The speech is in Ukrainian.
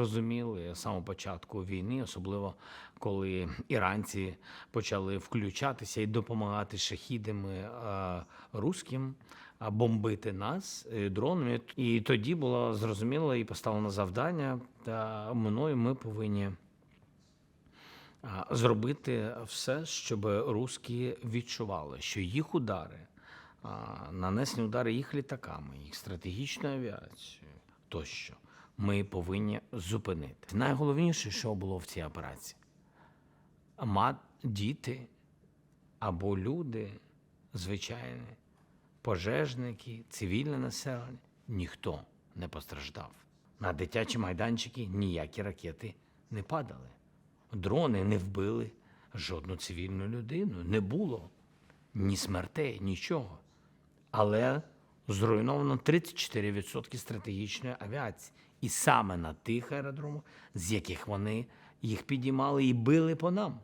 розуміли з самого початку війни, особливо коли іранці почали включатися і допомагати шахідами е, руським а, бомбити нас е, дронами. І тоді було зрозуміло і поставлено завдання. Та мною ми повинні зробити все, щоб русські відчували, що їх удари, нанесені удари їх літаками, їх стратегічною авіацією тощо, ми повинні зупинити. Найголовніше, що було в цій операції, мат, діти або люди, звичайні, пожежники, цивільне населення, ніхто не постраждав. На дитячі майданчики ніякі ракети не падали. Дрони не вбили жодну цивільну людину. Не було ні смертей, нічого. Але зруйновано 34% стратегічної авіації. І саме на тих аеродромах, з яких вони їх підіймали і били по нам.